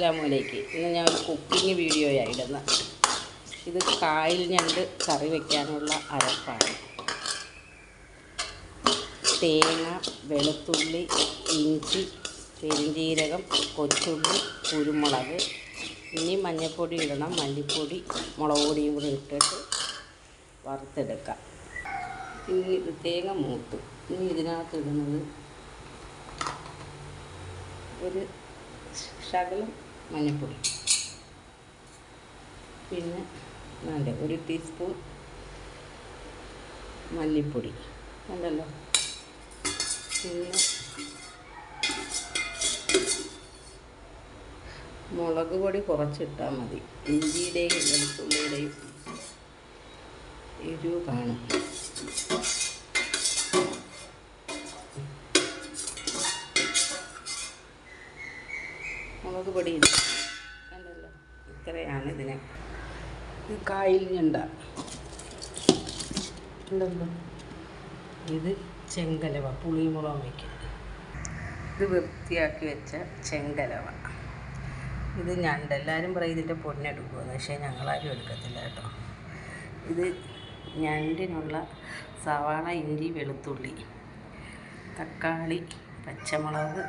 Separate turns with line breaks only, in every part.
അസ്ലാമലേക്ക് ഇന്ന് ഞാൻ ഒരു കുക്കിംഗ് വീഡിയോ ഇടുന്നത് ഇത് കായൽ ഞണ്ട് കറി വയ്ക്കാനുള്ള അരപ്പാണ്. തേങ്ങ വെളുത്തുള്ളി ഇഞ്ചി പെരുംജീരകം കൊച്ചുള്ളി കുരുമുളക് ഇനി മഞ്ഞൾപ്പൊടി ഇടണം. മല്ലിപ്പൊടി മുളക് പൊടിയും കൂടി ഇട്ടിട്ട് വറുത്തെടുക്കാം. ഇനി ഇത് തേങ്ങ മൂത്തു. ഇനി ഇതിനകത്ത് ഇടുന്നത് ഒരു ശകലം മഞ്ഞൾപ്പൊടി പിന്നെ വേണ്ട ഒരു ടീസ്പൂൺ മല്ലിപ്പൊടി. ഉണ്ടല്ലോ. പിന്നെ മുളക് പൊടി കുറച്ചിട്ടാൽ മതി. ഇഞ്ചിയുടെയും വെളുത്തുള്ളിയുടെയും എരിവ് കാണും. മുളക് പൊടി കണ്ടല്ലോ? ഇത്രയാണ് ഇതിനെ. ഇത് കായിൽ ഞണ്ട ഇത് ചെങ്കലവ പുളിമുളക് വയ്ക്കുന്നത്. ഇത് വൃത്തിയാക്കി വെച്ച ചെങ്കലവ. ഇത് ഞണ്ട്. എല്ലാവരും പറയും ഇതിന്റെ പൊന്നെടുക്കുമെന്ന് പക്ഷേ ഞങ്ങളാരും എടുക്കത്തില്ല കേട്ടോ. ഇത് ഞണ്ടിനുള്ള സവാള ഇഞ്ചി വെളുത്തുള്ളി തക്കാളി പച്ചമുളക്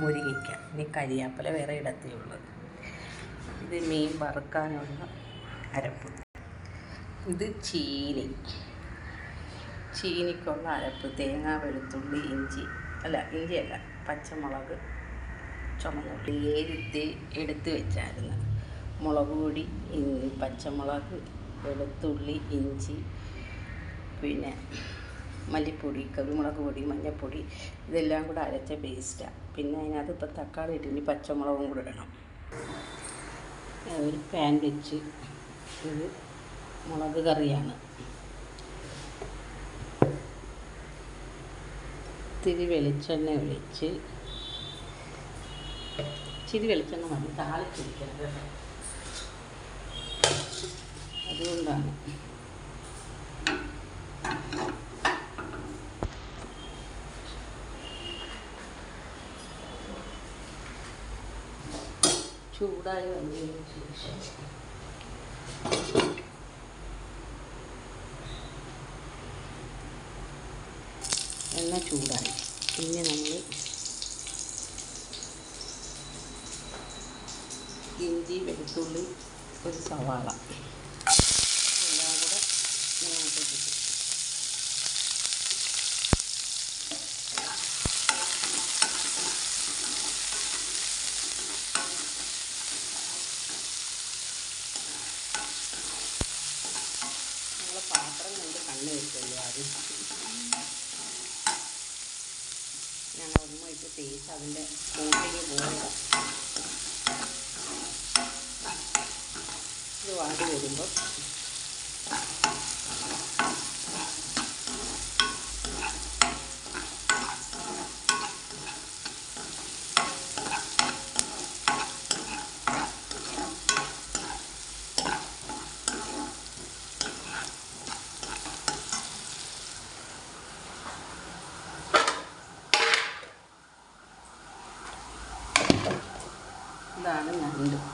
മുരിങ്ങയ്ക്ക. ഇനി കരിയാപ്പല വേറെ ഇടത്തേ ഇത് മീൻ വറുക്കാനുള്ള അരപ്പ്. ഇത് ചീനി. ചീനിക്കുള്ള അരപ്പ്. തേങ്ങ വെളുത്തുള്ളി ഇഞ്ചി. അല്ല ഇഞ്ചിയല്ല പച്ചമുളക് ചുമന്നുള്ളി. ഏരുത്തി എടുത്ത് വെച്ചായിരുന്നു. മുളക് പൊടി പച്ചമുളക് വെളുത്തുള്ളി ഇഞ്ചി പിന്നെ മല്ലിപ്പൊടി കുരുമുളക് പൊടി മഞ്ഞൾപ്പൊടി ഇതെല്ലാം കൂടെ അരച്ച പേസ്റ്റാണ് പിന്നെ അതിനകത്ത് ഇപ്പം തക്കാളി ഇട്ട് ഇനി പച്ചമുളകും കൂടെ ഇടണം. ഒരു പാൻ വെച്ച് ഇത് മുളക് കറിയാണ്. ഇത്തിരി വെളിച്ചെണ്ണ ഒഴിച്ച് ഇച്ചിരി വെളിച്ചെണ്ണ മതി. താളിച്ചിരിക്കണം കേട്ടോ. അതുകൊണ്ടാണ് ചൂടായി വന്നതിന് ശേഷം. എണ്ണ ചൂടായി. പിന്നെ നമ്മൾ ഇഞ്ചി വെളുത്തുള്ളി ഒരു സവാള എല്ലാം കൂടെ ഇതിനകത്ത് ഇട്ടു. നമ്മളെ പാത്രം കൊണ്ട് കണ്ണ് വെച്ചല്ലോ ആദ്യം ഞങ്ങൾ ഒന്നുമായിട്ട് ഇട്ട് തേച്ച് അതിന്റെ കൂട്ടിക്ക് പോയത് ഇത് വാടി വരുമ്പോൾ ഇതാണ്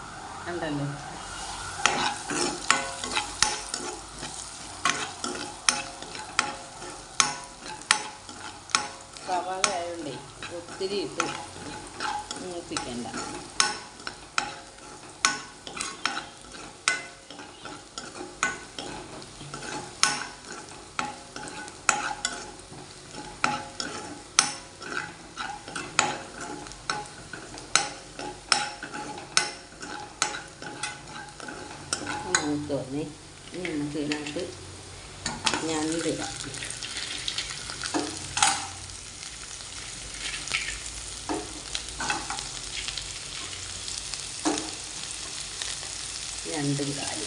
രണ്ടും കാലി.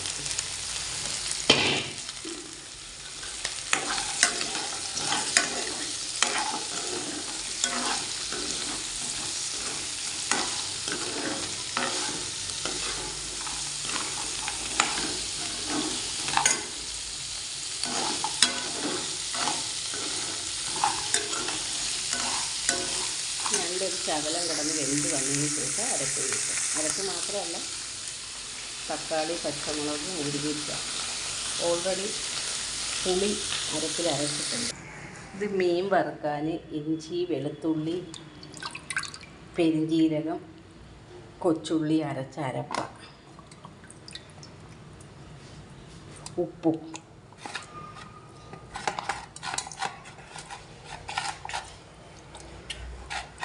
ശകലം കിടന്ന് വെന്ത് വന്നതിന് ശേഷം അരപ്പ് വീട്ടും അരക്ക് മാത്രമല്ല തക്കാളി പച്ചമുളക് ഉരുവിച്ച ഓൾറെഡി പുളി അരക്കിൽ അരച്ചിട്ടുണ്ട്. ഇത് മീൻ വറുക്കാൻ ഇഞ്ചി വെളുത്തുള്ളി പെരിഞ്ചീരകം കൊച്ചുള്ളി അരച്ച അരപ്പ. ഉപ്പും.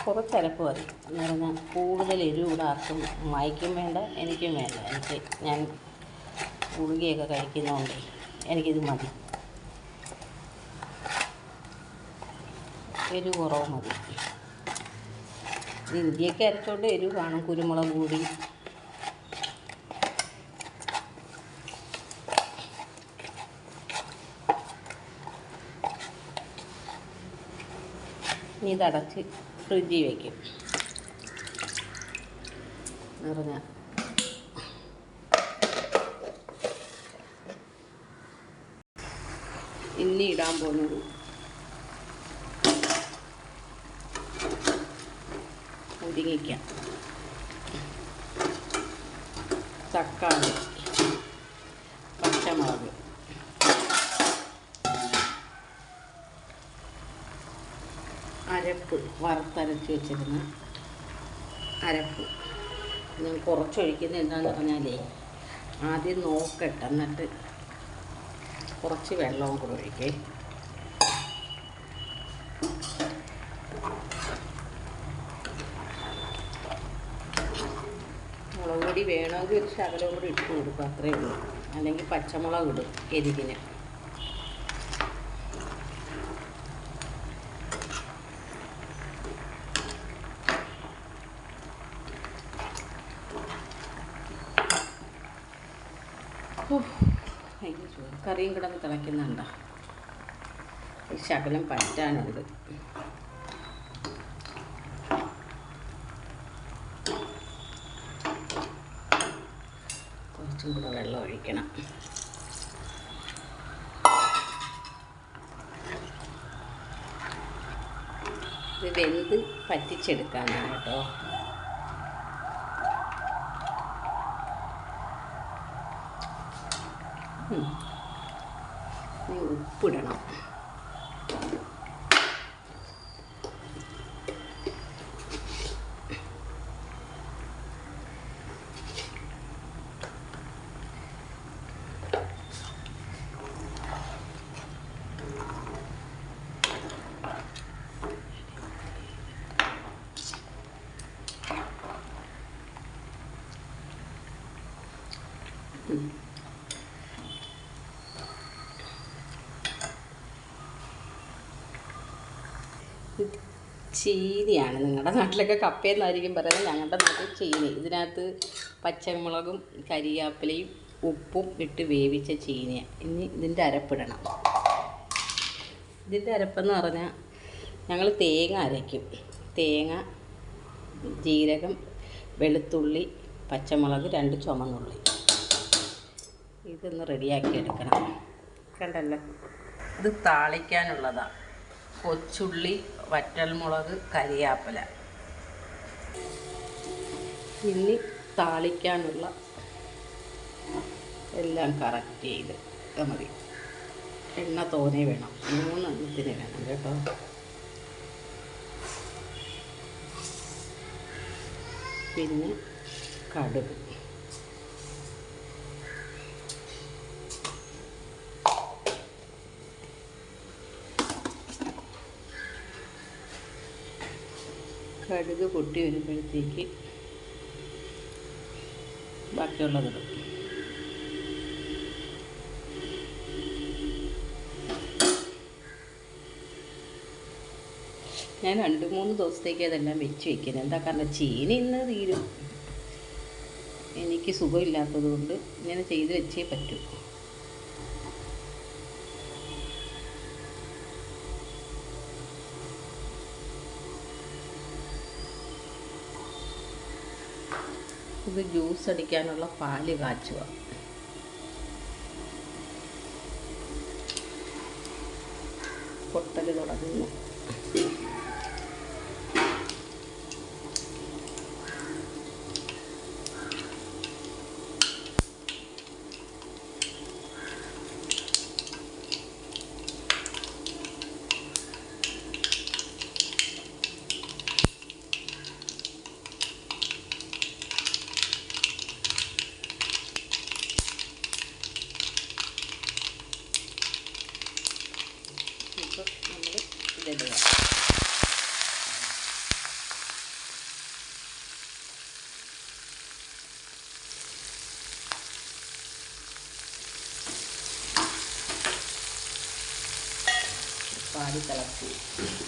കുറച്ച് അരപ്പ് മതി എന്ന് പറഞ്ഞാൽ കൂടുതൽ എരിവ് ഇവിടെ ആർക്കും വായിക്കും വേണ്ട എനിക്കും വേണ്ട. എനിക്ക് ഞാൻ ഗുളികയൊക്കെ കഴിക്കുന്നതുകൊണ്ട് എനിക്കിത് മതി. എരിവ് കുറവ് മതി. ഇഞ്ചിയൊക്കെ അരച്ചോണ്ട് എരിവ് കാണും കുരുമുളക് കൂടി. ഇനി ഇതടച്ച് ഫ്രിഡ്ജിൽ വയ്ക്കും നിറഞ്ഞ. ഇനി ഇടാൻ പോകുന്നത്. ഒരുങ്ങിക്കാം തക്കാളി പച്ചമുളക് അരപ്പ് വറുത്തരച്ച് വെച്ചിരുന്ന അരപ്പ്. ഞാൻ കുറച്ചൊഴിക്കുന്നത് എന്താണെന്ന് പറഞ്ഞാലേ ആദ്യം നോക്കട്ടെ എന്നിട്ട് കുറച്ച് വെള്ളവും കൂടെ ഒഴിക്കേ. മുളക് വേണമെങ്കിൽ ഒരു ശകലം കൂടി ഇട്ട് കൊടുക്കും അത്രയേ ഉള്ളൂ. അല്ലെങ്കിൽ പച്ചമുളക് ഇടും എരിവിന്. കറിയും കിടന്ന് തിളയ്ക്കുന്നുണ്ട? ഈ ശകലം പറ്റാനുണ്ട്. കുറച്ചും കൂടെ വെള്ളം ഒഴിക്കണം. ഇത് വെന്ത് പറ്റിച്ചെടുക്കാനാണ് കേട്ടോ. ഉം. put it. ചീനിയാണ്. നിങ്ങളുടെ നാട്ടിലൊക്കെ കപ്പയെന്നായിരിക്കും പറയുന്നത്. ഞങ്ങളുടെ നാട്ടിൽ ചീനി. ഇതിനകത്ത് പച്ചമുളകും കരിയാപ്പിലയും ഉപ്പും ഇട്ട് വേവിച്ച ചീനിയാണ് ഇനി ഇതിന്റെ അരപ്പിടണം. ഇതിന്റെ അരപ്പെന്ന് പറഞ്ഞാൽ ഞങ്ങൾ തേങ്ങ അരയ്ക്കും. തേങ്ങ ജീരകം വെളുത്തുള്ളി പച്ചമുളക് രണ്ട് ചുമന്നുള്ളി. ഇതൊന്ന് റെഡിയാക്കി എടുക്കണം കണ്ടല്ലോ? ഇത് താളിക്കാനുള്ളതാണ് കൊച്ചുള്ളി വറ്റൽമുളക് കരിയാപ്പില. ഇനി താളിക്കാനുള്ള എല്ലാം കറക്റ്റ് ചെയ്ത് മതി. എണ്ണ തോനെ വേണം. മൂന്നെണ്ണത്തിന് വേണം കേട്ടോ. പിന്നെ കടുക്. കടുക് പൊട്ടി വരുമ്പോഴത്തേക്ക് ബാക്കിയുള്ളതിടും ഞാൻ രണ്ട് മൂന്ന് ദിവസത്തേക്ക് അതെല്ലാം വെച്ച് വയ്ക്കുന്നത് എന്താ കാരണം? ചീനി ഇന്ന് തീരും. എനിക്ക് സുഖമില്ലാത്തത് കൊണ്ട് ഇങ്ങനെ ചെയ്ത് വെച്ചേ പറ്റൂ. ഇത് ജ്യൂസ് അടിക്കാനുള്ള പാൽ കാച്ചുക. പൊട്ടൽ തുടങ്ങുന്നു. දෙනවා. පාඩි තලක් තියෙනවා.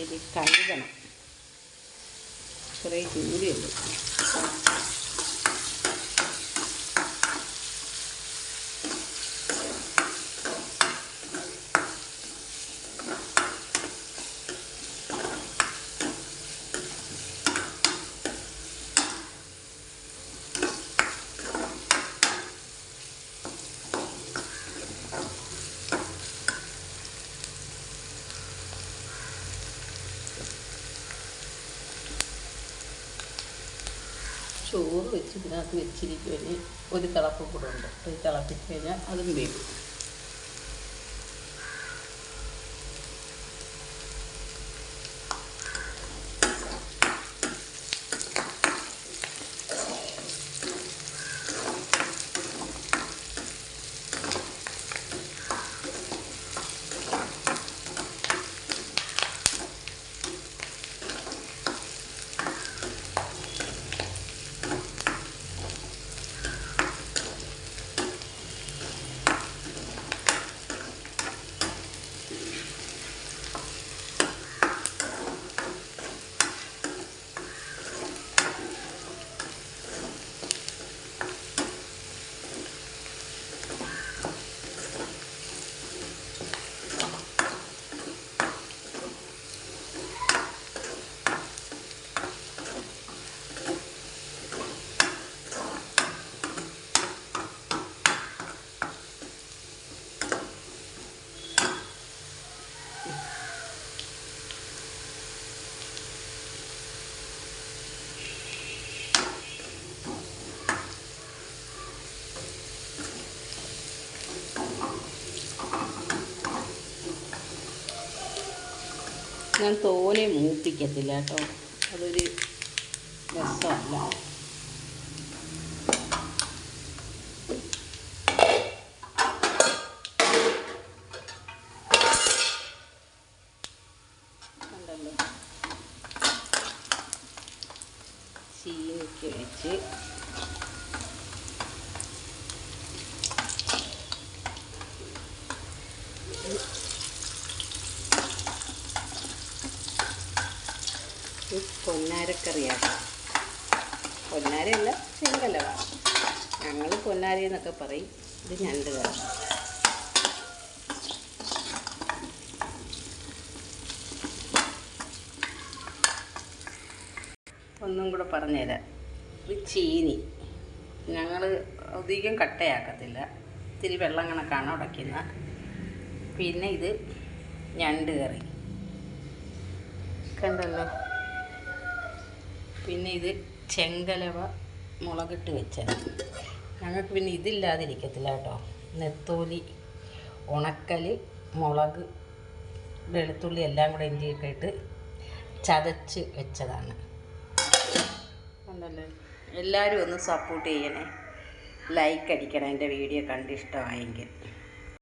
ഇത് കഴുകണം. കുറേ ജോലിയുണ്ട് വെച്ച് ഇതിനകത്ത് വെച്ചിരിക്കുമെങ്കിൽ ഒരു തിളപ്പ് കൂടെ ഉണ്ട്. ഒരു തിളപ്പിച്ച് കഴിഞ്ഞാൽ അതും വേവും. ഞാൻ തോനെ മൂപ്പിക്കത്തില്ല കേട്ടോ. അതൊരു രസമല്ല കണ്ടല്ലോ ചീനിക്ക് വെച്ച് ഇത് പൊന്നാരക്കറിയാണ് പൊന്നാരയല്ല ചെങ്കലവ ഞങ്ങൾ പൊന്നാരി എന്നൊക്കെ പറയും. ഇത് ഞണ്ട് കറി ഒന്നും കൂടെ പറഞ്ഞുതരാം ഇത് ചീനി. ഞങ്ങൾ അധികം കട്ടയാക്കത്തില്ല. ഇത്തിരി വെള്ളം കണക്കാണ് ഉടയ്ക്കുന്നത് പിന്നെ ഇത് ഞണ്ട് കറി. കണ്ടല്ലോ? പിന്നെ ഇത് ചെങ്കലവ മുളകിട്ട് വെച്ചത്. ഞങ്ങൾക്ക് പിന്നെ ഇതില്ലാതിരിക്കത്തില്ല കേട്ടോ. നെത്തോലി ഉണക്കൽ മുളക് വെളുത്തുള്ളി എല്ലാം കൂടെ ഇഞ്ചിയൊക്കെ ഇട്ട് ചതച്ച് വെച്ചതാണ്. കണ്ടല്ലോ എല്ലാവരും ഒന്ന് സപ്പോർട്ട് ചെയ്യണേ. ലൈക്ക് അടിക്കണം. എന്റെ വീഡിയോ കണ്ട് ഇഷ്ടമായെങ്കിൽ.